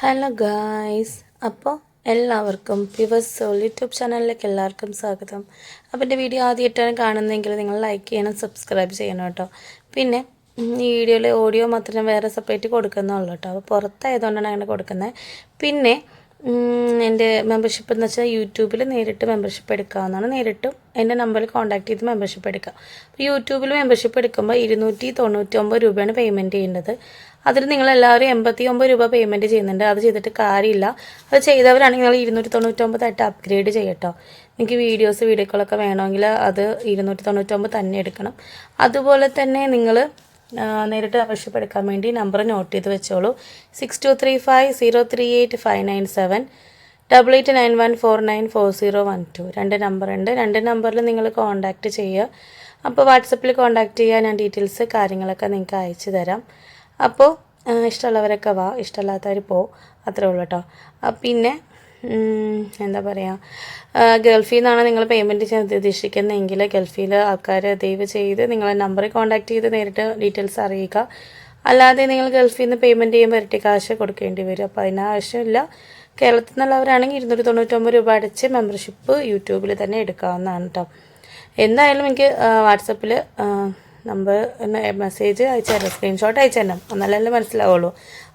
Hello guys അപ്പോൾ എല്ലാവർക്കും pure soul YouTube ചാനലിലേക്ക് എല്ലാവർക്കും സ്വാഗതം. അപ്പോൾ എന്റെ വീഡിയോ ആദ്യമായിട്ടാണ് കാണുന്നതെങ്കിൽ നിങ്ങൾ ലൈക്ക് ചെയ്യണം സബ്സ്ക്രൈബ് ചെയ്യണം കേട്ടോ. പിന്നെ ഈ വീഡിയോയിൽ ഓഡിയോ മാത്രം വേറെ സെപ്പറേറ്റ് കൊടുക്കുന്നുള്ളൂ കേട്ടോ. അപ്പോൾ പുറത്തായതുകൊണ്ടാണ് അങ്ങനെ കൊടുക്കുന്നത്. പിന്നെ എന്റെ മെമ്പർഷിപ്പ് എന്ന് വെച്ചാൽ യൂട്യൂബിൽ നേരിട്ട് മെമ്പർഷിപ്പ് എടുക്കാവുന്നതാണ്. നേരിട്ടും എന്റെ നമ്പറിൽ കോൺടാക്ട് ചെയ്ത് മെമ്പർഷിപ്പ് എടുക്കാം. അപ്പോൾ യൂട്യൂബിൽ മെമ്പർഷിപ്പ് എടുക്കുമ്പോൾ ഇരുന്നൂറ്റി തൊണ്ണൂറ്റി ഒമ്പത് രൂപയാണ് പേയ്മെന്റ് ചെയ്യേണ്ടത്. അതിൽ നിങ്ങൾ എല്ലാവരും എൺപത്തി ഒമ്പത് രൂപ പേയ്മെന്റ് ചെയ്യുന്നുണ്ട്. അത് ചെയ്തിട്ട് കാര്യമില്ല. അത് ചെയ്തവരാണെങ്കിൽ നിങ്ങൾ ഇരുന്നൂറ്റി തൊണ്ണൂറ്റൊമ്പതായിട്ട് അപ്ഗ്രേഡ് ചെയ്യട്ടോ. നിങ്ങൾക്ക് വീഡിയോസ് വീഡിയോകളൊക്കെ വേണമെങ്കിൽ അത് ഇരുന്നൂറ്റി തൊണ്ണൂറ്റൊമ്പത് തന്നെ എടുക്കണം. അതുപോലെ തന്നെ നിങ്ങൾ നേരിട്ട് ആവശ്യപ്പെടുക്കാൻ വേണ്ടി നമ്പർ നോട്ട് ചെയ്ത് വെച്ചോളൂ. Six two three five zero three eight five nine seven double eight nine one four nine four zero one two രണ്ട് നമ്പറുണ്ട് രണ്ട് നമ്പറിൽ നിങ്ങൾ കോൺടാക്റ്റ് ചെയ്യുക. അപ്പോൾ വാട്സപ്പിൽ കോൺടാക്റ്റ് ചെയ്യുക. ഞാൻ ഡീറ്റെയിൽസ് കാര്യങ്ങളൊക്കെ നിങ്ങൾക്ക് അയച്ചു തരാം. അപ്പോൾ ഇഷ്ടമുള്ളവരൊക്കെ വാ ഇഷ്ടമല്ലാത്തവർ പോ അത്രേ ഉള്ളൂ കേട്ടോ. പിന്നെ എന്താ പറയുക ഗൾഫിൽ നിന്നാണ് നിങ്ങൾ പേയ്മെന്റ് ചെയ്യാൻ ഉദ്ദേശിക്കുന്നതെങ്കിൽ ഗൾഫിലെ ആൾക്കാർ ദയവ് ചെയ്ത് നിങ്ങളെ നമ്പറിൽ കോൺടാക്ട് ചെയ്ത് നേരിട്ട് ഡീറ്റെയിൽസ് അറിയിക്കുക. അല്ലാതെ നിങ്ങൾ ഗൾഫിൽ നിന്ന് പേയ്മെന്റ് ചെയ്യുമ്പോൾ ഇരട്ടി കാശ് കൊടുക്കേണ്ടി വരും. അപ്പോൾ അതിനാവശ്യമില്ല കേരളത്തിൽ നിന്നുള്ളവരാണെങ്കിൽ ഇരുന്നൂറ്റി തൊണ്ണൂറ്റൊമ്പത് രൂപ അടച്ച് മെമ്പർഷിപ്പ് യൂട്യൂബിൽ തന്നെ എടുക്കാവുന്നതാണ് കേട്ടോ. എന്തായാലും എനിക്ക് വാട്സപ്പിൽ നമ്പർ മെസ്സേജ് അയച്ചു തരാം സ്ക്രീൻഷോട്ട് അയച്ചു തരണം എന്നാലല്ലേ മനസ്സിലാവുള്ളൂ.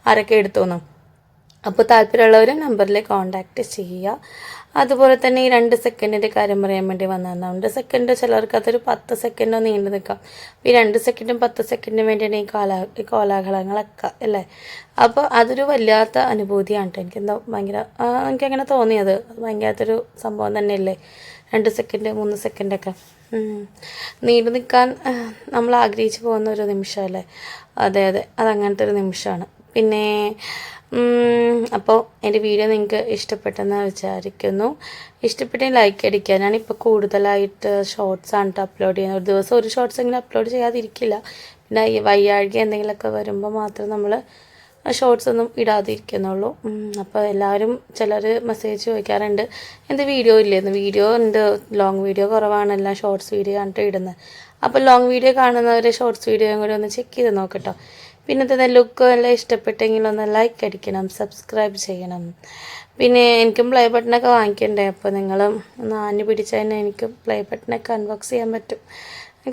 ആരൊക്കെ എടുത്തോന്നു? അപ്പോൾ താല്പര്യമുള്ളവർ നമ്പറിൽ കോൺടാക്റ്റ് ചെയ്യുക. അതുപോലെ തന്നെ ഈ രണ്ട് സെക്കൻഡിന്റെ കാര്യം പറയാൻ വേണ്ടി വന്നതാണ്. രണ്ട് സെക്കൻഡ് ചിലർക്ക് അതൊരു പത്ത് സെക്കൻഡോ നീണ്ടു നിൽക്കാം. ഈ രണ്ട് സെക്കൻഡും പത്ത് സെക്കൻഡിനും വേണ്ടിയാണ് ഈ കോലാ കോലാഹലങ്ങളൊക്കെ അല്ലേ? അപ്പോൾ അതൊരു വല്ലാത്ത അനുഭൂതിയാണ് കേട്ടോ. എനിക്കെന്തോ ഭയങ്കര എനിക്കങ്ങനെ തോന്നിയത് ഭയങ്കരത്തൊരു സംഭവം തന്നെയല്ലേ? രണ്ട് സെക്കൻഡ് മൂന്ന് സെക്കൻഡൊക്കെ. നീണ്ടു നിൽക്കാൻ നമ്മൾ ആഗ്രഹിച്ചു പോകുന്ന ഒരു നിമിഷമല്ലേ? അതെ അതെ. അതങ്ങനത്തെ ഒരു നിമിഷമാണ്. പിന്നെ അപ്പോൾ എന്റെ വീഡിയോ നിങ്ങൾക്ക് ഇഷ്ടപ്പെട്ടെന്ന് വിചാരിക്കുന്നു. ഇഷ്ടപ്പെട്ടെങ്കിൽ ലൈക്ക് അടിക്കുക. ഞാനിപ്പോൾ കൂടുതലായിട്ട് ഷോർട്സ് ആണ് ട്ടോ അപ്ലോഡ് ചെയ്യുന്നത്. ഒരു ദിവസം ഒരു ഷോർട്സ് എങ്കിലും അപ്ലോഡ് ചെയ്യാതിരിക്കില്ല. പിന്നെ വയ്യാഴ്ക എന്തെങ്കിലുമൊക്കെ വരുമ്പോൾ മാത്രം നമ്മൾ ഷോർട്സ് ഒന്നും ഇടാതിരിക്കുന്നുള്ളൂ. അപ്പോൾ എല്ലാവരും ചിലർ മെസ്സേജ് ചോദിക്കാറുണ്ട്. എന്ത് വീഡിയോ ഇല്ലെന്ന് വീഡിയോ ഉണ്ട്. ലോങ് വീഡിയോ കുറവാണ് എല്ലാം ഷോർട്സ് വീഡിയോ കണ്ടിട്ട് ഇടുന്നത്. അപ്പോൾ ലോങ് വീഡിയോ കാണുന്നവർ ഷോർട്സ് വീഡിയോയും കൂടി ഒന്ന് ചെക്ക് ചെയ്ത് നോക്കട്ടോ പിന്നത്തെ ലുക്ക് എല്ലാം ഇഷ്ടപ്പെട്ടെങ്കിൽ ഒന്ന് ലൈക്ക് അടിക്കണം സബ്സ്ക്രൈബ് ചെയ്യണം. പിന്നെ എനിക്കും പ്ലേ ബട്ടണൊക്കെ വാങ്ങിക്കണ്ടേ? അപ്പോൾ നിങ്ങൾ ഒന്ന് ആഞ്ഞു പിടിച്ചാൽ തന്നെ എനിക്ക് പ്ലേ ബട്ടണൊക്കെ അൺബോക്സ് ചെയ്യാൻ പറ്റും.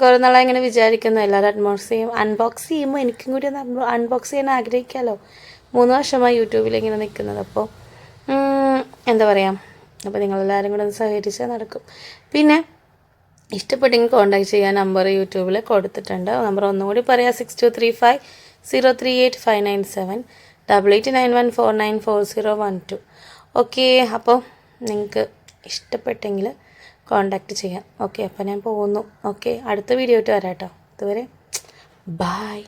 കുറേ നാളെ ഇങ്ങനെ വിചാരിക്കുന്നു എല്ലാവരും അൺബോക്സ് ചെയ്യും. അൺബോക്സ് ചെയ്യുമ്പോൾ എനിക്കും കൂടി ഒന്ന് അൺബോക്സ് ചെയ്യാൻ ആഗ്രഹിക്കാമല്ലോ മൂന്ന് വർഷമായി യൂട്യൂബിൽ ഇങ്ങനെ നിൽക്കുന്നത് അപ്പോൾ എന്താ പറയുക അപ്പോൾ നിങ്ങളെല്ലാവരും കൂടെ ഒന്ന് സഹകരിച്ചാൽ നടക്കും. പിന്നെ ഇഷ്ടപ്പെട്ടെങ്കിൽ കോൺടാക്ട് ചെയ്യാൻ നമ്പർ യൂട്യൂബിൽ കൊടുത്തിട്ടുണ്ട്. നമ്പർ ഒന്നുകൂടി പറയാം six two three five zero three eight five nine seven double eight nine one four nine four zero one two okay അപ്പോൾ നിങ്ങൾക്ക് ഇഷ്ടപ്പെട്ടെങ്കിൽ കോണ്ടാക്റ്റ് ചെയ്യാം. ഓക്കെ അപ്പോൾ ഞാൻ പോകുന്നു. ഓക്കെ അടുത്ത വീഡിയോ ആയിട്ട് വരാം കേട്ടോ ഇതുവരെ ബായ്